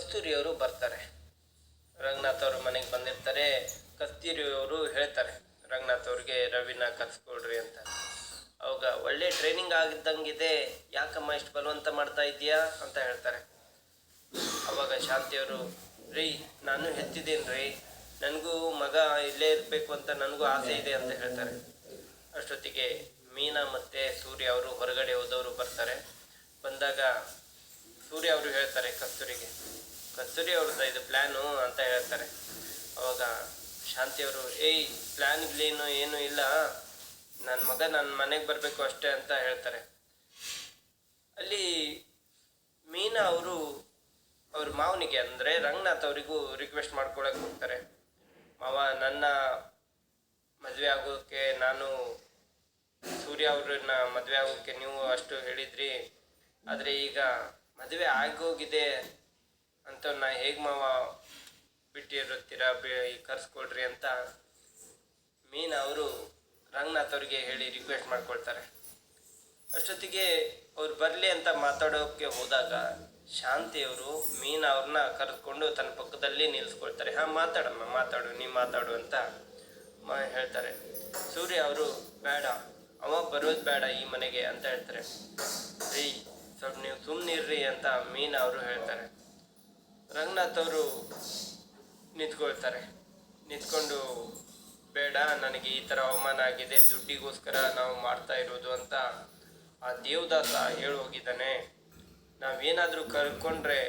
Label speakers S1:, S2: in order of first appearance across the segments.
S1: ಕಸ್ತೂರಿಯವರು ಬರ್ತಾರೆ. ರಂಗನಾಥ್ ಅವ್ರ ಮನೆಗೆ ಬಂದಿರ್ತಾರೆ. ಕಸ್ತೂರಿಯವರು ಹೇಳ್ತಾರೆ, ರಂಗನಾಥ್ ಅವ್ರಿಗೆ ರವಿನ ಕರ್ಸ್ಕೊಡ್ರಿ ಅಂತ. ಅವಾಗ ಒಳ್ಳೆ ಟ್ರೈನಿಂಗ್ ಆಗಿದ್ದಂಗಿದೆ. ಯಾಕಮ್ಮ ಇಷ್ಟು ಬಲವಂತ ಮಾಡ್ತಾ ಇದೀಯಾ ಅಂತ ಹೇಳ್ತಾರೆ. ಅವಾಗ ಶಾಂತಿಯವರು ರೀ, ನಾನು ಹೆತ್ತಿದ್ದೀನಿ ರೀ? ನನಗೂ ಮಗ ಇಲ್ಲೇ ಇರಬೇಕು ಅಂತ ನನಗೂ ಆಸೆ ಇದೆ ಅಂತ ಹೇಳ್ತಾರೆ. ಅಷ್ಟೊತ್ತಿಗೆ ಮೀನಾ ಮತ್ತು ಸೂರ್ಯ ಅವರು ಹೊರಗಡೆ ಹೋದವರು ಬರ್ತಾರೆ. ಬಂದಾಗ ಸೂರ್ಯ ಅವರು ಹೇಳ್ತಾರೆ ಕಸ್ತೂರಿಗೆ ಕಸ್ತೂರಿ ಅವ್ರದ್ದು ಇದು ಪ್ಲ್ಯಾನು ಅಂತ ಹೇಳ್ತಾರೆ. ಅವಾಗ ಶಾಂತಿಯವರು, ಏಯ್ ಪ್ಲ್ಯಾನ್ಗಳೇನು ಏನು ಇಲ್ಲ. ನನ್ನ ಮಗ ನನ್ನ ಮನೆಗೆ ಬರಬೇಕು ಅಷ್ಟೇ ಅಂತ ಹೇಳ್ತಾರೆ. ಅಲ್ಲಿ ಮೀನಾ ಅವರು ಅವ್ರ ಮಾವನಿಗೆ ಅಂದರೆ ರಂಗನಾಥ್ ಅವರಿಗೂ ರಿಕ್ವೆಸ್ಟ್ ಮಾಡ್ಕೊಳಕ್ಕೆ ಹೋಗ್ತಾರೆ. ಮಾವ, ನನ್ನ ಮದುವೆ ಆಗೋಕ್ಕೆ ನಾನು ಸೂರ್ಯ ಅವ್ರನ್ನ ಮದುವೆ ಆಗೋಕ್ಕೆ ನೀವು ಅಷ್ಟು ಹೇಳಿದ್ರಿ. ಆದರೆ ಈಗ ಮದುವೆ ಆಗೋಗಿದೆ. ಅಂತ ನಾ ಹೇಗೆ ಮಾವ ಬಿಟ್ಟಿರುತ್ತೀರಾ ಬೇ ಕರ್ಸ್ಕೊಡ್ರಿ ಅಂತ ಮೀನ್ ಅವರು ರಂಗನಾಥ್ ಅವ್ರಿಗೆ ಹೇಳಿ ರಿಕ್ವೆಸ್ಟ್ ಮಾಡ್ಕೊಳ್ತಾರೆ. ಅಷ್ಟೊತ್ತಿಗೆ ಅವ್ರು ಬರಲಿ ಅಂತ ಮಾತಾಡೋಕ್ಕೆ ಹೋದಾಗ ಶಾಂತಿಯವರು ಮೀನ್ ಅವ್ರನ್ನ ಕರೆದುಕೊಂಡು ತನ್ನ ಪಕ್ಕದಲ್ಲಿ ನಿಲ್ಲಿಸ್ಕೊಳ್ತಾರೆ ಹಾಂ, ಮಾತಾಡಮ್ಮ, ಮಾತಾಡು, ನೀ ಮಾತಾಡು ಅಂತ ಮಾ ಹೇಳ್ತಾರೆ. ಸೂರ್ಯ ಅವರು, ಬೇಡ, ಅವ ಬರೋದು ಬೇಡ ಈ ಮನೆಗೆ ಅಂತ ಹೇಳ್ತಾರೆ. ರೀ, ಸ್ವಲ್ಪ ನೀವು ಸುಮ್ಮನಿರ್ರಿ ಅಂತ ಮೀನ್ ಅವರು ಹೇಳ್ತಾರೆ. ರಂಗನಾಥ್ ಅವರು ನಿಂತ್ಕೊಳ್ತಾರೆ. ನಿಂತ್ಕೊಂಡು, ಬೇಡ, ನನಗೆ ಈ ಥರ ಅವಮಾನ ಆಗಿದೆ, ದುಡ್ಡಿಗೋಸ್ಕರ ನಾವು ಮಾಡ್ತಾ ಇರೋದು ಅಂತ ಆ ದೇವದಾಸ ಹೇಳಿ ಹೋಗಿದ್ದಾನೆ ನಾವೇನಾದರೂ ಕರ್ಕೊಂಡ್ರೆ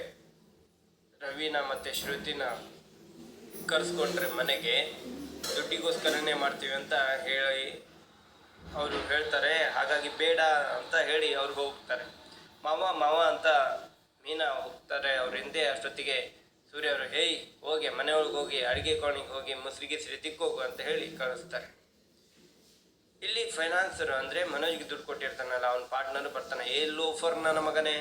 S1: ರವಿನ ಮತ್ತು ಶ್ರುತಿನ ಕರ್ಸ್ಕೊಂಡ್ರೆ ಮನೆಗೆ, ದುಡ್ಡಿಗೋಸ್ಕರನೇ ಮಾಡ್ತೀವಿ ಅಂತ ಹೇಳಿ ಅವರು ಹೇಳ್ತಾರೆ. ಹಾಗಾಗಿ ಬೇಡ ಅಂತ ಹೇಳಿ ಅವ್ರಿಗೆ ಹೋಗ್ತಾರೆ. ಮಾವ ಮಾವ ಅಂತ ಹೋಗ್ತಾರೆ ಅವ್ರ ಹಿಂದೆ ಅಷ್ಟೊತ್ತಿಗೆ ಸೂರ್ಯ ಅವರು ಹೇಯ್, ಹೋಗಿ ಮನೆ ಒಳಗೆ ಹೋಗಿ, ಅಡುಗೆ ಕೋಣಿಗೆ ಹೋಗಿ ಮುಸ್ರಿಗೆ ಗಿಸ್ರಿ ತಿಕ್ಕೋಗು ಅಂತ ಹೇಳಿ ಕಳಿಸ್ತಾರೆ. ಇಲ್ಲಿ ಫೈನಾನ್ಸರ್ ಅಂದರೆ ಮನೋಜ್ಗೆ ದುಡ್ಡು ಕೊಟ್ಟಿರ್ತಾನಲ್ಲ, ಅವ್ನ ಪಾರ್ಟ್ನರ್ ಬರ್ತಾನೆ ಏ ಲೋಫರ್ ನನ್ನ ಮಗನೇ,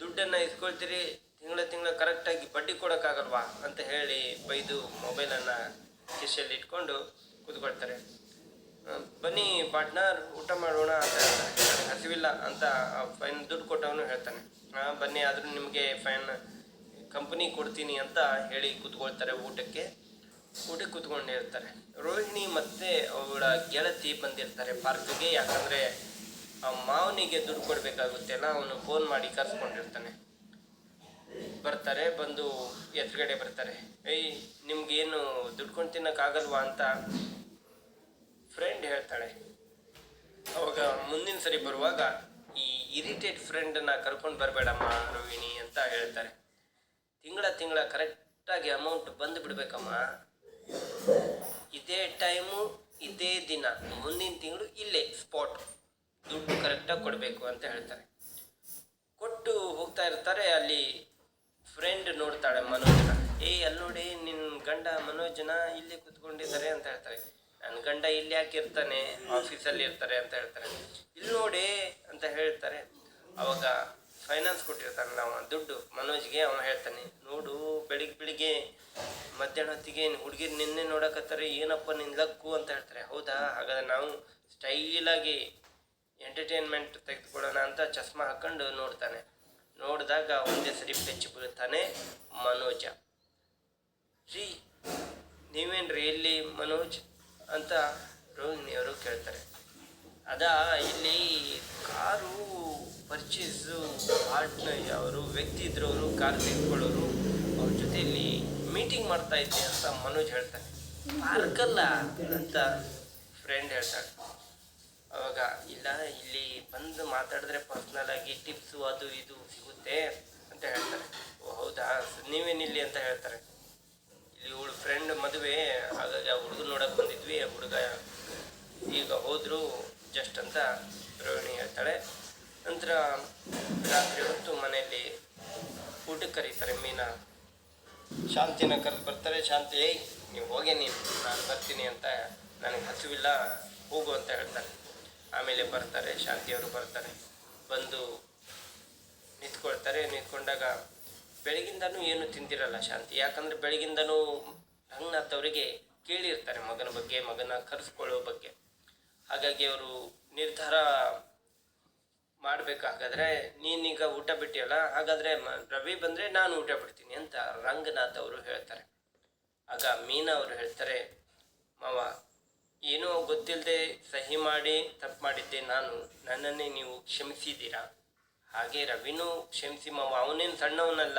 S1: ದುಡ್ಡನ್ನು ಇಸ್ಕೊಳ್ತೀರಿ, ತಿಂಗಳ ತಿಂಗಳ ಕರೆಕ್ಟಾಗಿ ಬಡ್ಡಿ ಕೊಡೋಕ್ಕಾಗಲ್ವಾ? ಅಂತ ಹೇಳಿ ಬೈದು ಮೊಬೈಲನ್ನು ಕಿಶಲ್ಲಿ ಇಟ್ಕೊಂಡು ಕೂತ್ಕೊಳ್ತಾರೆ. ಬನ್ನಿ, ಪಾರ್ಟ್ನರ್, ಊಟ ಮಾಡೋಣ ಅಂತ ಹಸಿವಿಲ್ಲ ಅಂತ ಫೈನ್ ದುಡ್ಡು ಕೊಟ್ಟವನು ಹೇಳ್ತಾನೆ. ಬನ್ನಿ, ಆದರೂ ನಿಮಗೆ ಫೈನ್ ಕಂಪನಿ ಕೊಡ್ತೀನಿ ಅಂತ ಹೇಳಿ ಕೂತ್ಕೊಳ್ತಾರೆ ಊಟಕ್ಕೆ. ಊಟಕ್ಕೆ ಕೂತ್ಕೊಂಡಿರ್ತಾರೆ. ರೋಹಿಣಿ ಮತ್ತೆ ಅವಳ ಗೆಳತಿ ಬಂದಿರ್ತಾರೆ ಪಾರ್ಕ್ಗೆ, ಯಾಕಂದರೆ ಆ ಮಾವನಿಗೆ ದುಡ್ಡು ಕೊಡಬೇಕಾಗುತ್ತೆ ಅಲ್ಲ, ಅವನು ಫೋನ್ ಮಾಡಿ ಕರ್ಸ್ಕೊಂಡಿರ್ತಾನೆ. ಬರ್ತಾರೆ, ಬಂದು ಎದುರುಗಡೆ ಬರ್ತಾರೆ. ಏಯ್, ನಿಮ್ಗೇನು ದುಡ್ಕೊಂಡು ತಿನ್ನೋಕ್ಕಾಗಲ್ವಾ? ಅಂತ ಫ್ರೆಂಡ್ ಹೇಳ್ತಾಳೆ. ಅವಾಗ ಮುಂದಿನ ಸರಿ ಬರುವಾಗ ಈ ಇರಿಟೇಟ್ ಫ್ರೆಂಡನ್ನ ಕರ್ಕೊಂಡು ಬರಬೇಡಮ್ಮ ರೋಹಿಣಿ ಅಂತ ಹೇಳ್ತಾರೆ. ತಿಂಗಳ ತಿಂಗಳ ಕರೆಕ್ಟಾಗಿ ಅಮೌಂಟ್ ಬಂದು ಬಿಡ್ಬೇಕಮ್ಮ. ಇದೇ ಟೈಮು ಇದೇ ದಿನ, ಮುಂದಿನ ತಿಂಗಳು ಇಲ್ಲೇ ಸ್ಪಾಟ್ ದುಡ್ಡು ಕರೆಕ್ಟಾಗಿ ಕೊಡಬೇಕು ಅಂತ ಹೇಳ್ತಾರೆ. ಕೊಟ್ಟು ಹೋಗ್ತಾ ಇರ್ತಾರೆ, ಅಲ್ಲಿ ಫ್ರೆಂಡ್ ನೋಡ್ತಾಳೆ ಮನೋಜನ. ಏ, ಅಲ್ಲಿ ನೋಡಿ ನಿನ್ನ ಗಂಡ ಮನೋಜನ ಇಲ್ಲಿ ಕೂತ್ಕೊಂಡಿದ್ದಾರೆ ಅಂತ ಹೇಳ್ತಾರೆ. ನನ್ನ ಗಂಡ ಇಲ್ಲಿ ಯಾಕೆ ಇರ್ತಾನೆ ಆಫೀಸಲ್ಲಿ ಇರ್ತಾರೆ ಅಂತ ಹೇಳ್ತಾರೆ. ಇಲ್ಲಿ ನೋಡಿ ಅಂತ ಹೇಳ್ತಾರೆ. ಅವಾಗ ಫೈನಾನ್ಸ್ ಕೊಟ್ಟಿರ್ತಾನೆ ನಾವು ದುಡ್ಡು. ಮನೋಜ್ಗೆ ಅವನು ಹೇಳ್ತಾನೆ, ನೋಡು ಬೆಳಿಗ್ಗೆ ಬೆಳಿಗ್ಗೆ ಮಧ್ಯಾಹ್ನ ಹೊತ್ತಿಗೆ ಹುಡುಗಿರು ನಿನ್ನೆ ನೋಡಕತ್ತಾರೆ, ಏನಪ್ಪ ನಿನ್ನ ಲಕ್ಕು ಅಂತ ಹೇಳ್ತಾರೆ. ಹೌದಾ? ಹಾಗಾದ್ರೆ ನಾವು ಸ್ಟೈಲಾಗಿ ಎಂಟರ್ಟೈನ್ಮೆಂಟ್ ತೆಗೆದುಕೊಳ್ಳೋಣ ಅಂತ ಚಸ್ಮಾ ಹಾಕೊಂಡು ನೋಡ್ತಾನೆ. ನೋಡಿದಾಗ ಒಂದೇ ಸರಿ ಬೆಚ್ಚಿ ಬೀಳ್ತಾನೆ ಮನೋಜ. ರೀ, ನೀವೇನ್ರಿ ಇಲ್ಲಿ ಮನೋಜ್? ಅಂತ ರೋಹಿಣಿಯವರು ಕೇಳ್ತಾರೆ. ಅದಾ ಇಲ್ಲಿ ಕಾರು ಪರ್ಚೇಸು ಪಾರ್ಟ್ನರ್ ಅವರು, ವ್ಯಕ್ತಿ ಇದ್ರು ಅವರು, ಕಾರ್ ತೆಗೆದುಕೊಳ್ಳೋರು, ಅವ್ರ ಜೊತೆಯಲ್ಲಿ ಮೀಟಿಂಗ್ ಮಾಡ್ತಾ ಇದ್ದೆ ಅಂತ ಮನೋಜ್ ಹೇಳ್ತಾನೆ. ಪಾರ್ಕಲ್ಲ ಅಂತ ಫ್ರೆಂಡ್ ಹೇಳ್ತಾಳೆ. ಅವಾಗ, ಇಲ್ಲ, ಇಲ್ಲಿ ಬಂದು ಮಾತಾಡಿದ್ರೆ ಪರ್ಸ್ನಲ್ ಆಗಿ ಟಿಪ್ಸು ಅದು ಇದು ಸಿಗುತ್ತೆ ಅಂತ ಹೇಳ್ತಾರೆ. ಓ, ಹೌದಾ? ನೀವೇನಿಲ್ಲಿ ಅಂತ ಹೇಳ್ತಾರೆ. ಇವಳು ಫ್ರೆಂಡ್ ಮದುವೆ ಹಾಗಾಗಿ ಆ ಹುಡುಗ ನೋಡಕ್ಕೆ ಬಂದಿದ್ವಿ, ಆ ಹುಡುಗ ಈಗ ಹೋದ್ರು ಜಸ್ಟ್ ಅಂತ ರೋಹಿಣಿ ಹೇಳ್ತಾಳೆ. ನಂತರ ರಾತ್ರಿ ಹೊತ್ತು ಮನೆಯಲ್ಲಿ ಊಟಕ್ಕೆ ಕರೀತಾರೆ ಮೀನಾ. ಶಾಂತಿನ ಕರೆದು ಬರ್ತಾರೆ, ಶಾಂತಿ, ಏಯ್, ನೀವು ಹೋಗಿ ನೀನು ನಾನು ಬರ್ತೀನಿ ಅಂತ ನನಗೆ ಹಸಿವಿಲ್ಲ, ಹೋಗು ಅಂತ ಹೇಳ್ತಾರೆ. ಆಮೇಲೆ ಬರ್ತಾರೆ ಶಾಂತಿಯವರು ಬರ್ತಾರೆ. ಬಂದು ನಿಂತ್ಕೊಳ್ತಾರೆ, ನಿಂತ್ಕೊಂಡಾಗ ಬೆಳಗಿಂದನೂ ಏನು ತಿಂದಿರಲ್ಲ ಶಾಂತಿ. ಯಾಕಂದರೆ ಬೆಳಗಿಂದನೂ ರಂಗನಾಥ್ ಅವರಿಗೆ ಕೇಳಿರ್ತಾರೆ ಮಗನ ಬಗ್ಗೆ, ಮಗನ ಕರೆಸ್ಕೊಳ್ಳೋ ಬಗ್ಗೆ. ಹಾಗಾಗಿ ಅವರು ನಿರ್ಧಾರ ಮಾಡಬೇಕಾಗಾದ್ರೆ ನೀನೀಗ ಊಟ ಬಿಟ್ಟಿಯಲ್ಲ, ಹಾಗಾದರೆ ರವಿ ಬಂದರೆ ನಾನು ಊಟ ಬಿಡ್ತೀನಿ ಅಂತ ರಂಗನಾಥ್ ಅವರು ಹೇಳ್ತಾರೆ. ಆಗ ಮೀನಾ ಅವರು ಹೇಳ್ತಾರೆ, ಮಾವ, ಏನೋ ಗೊತ್ತಿಲ್ಲದೆ ಸಹಿ ಮಾಡಿ, ತಪ್ಪು ಮಾಡಿದ್ದೆ ನಾನು. ನನ್ನನ್ನೇ ನೀವು ಕ್ಷಮಿಸಿದ್ದೀರಾ? ಹಾಗೆ ರವಿನೂ ಕ್ಷಮಿಸಿ ಮಾವ ಅವನೇನು ಸಣ್ಣವನಲ್ಲ.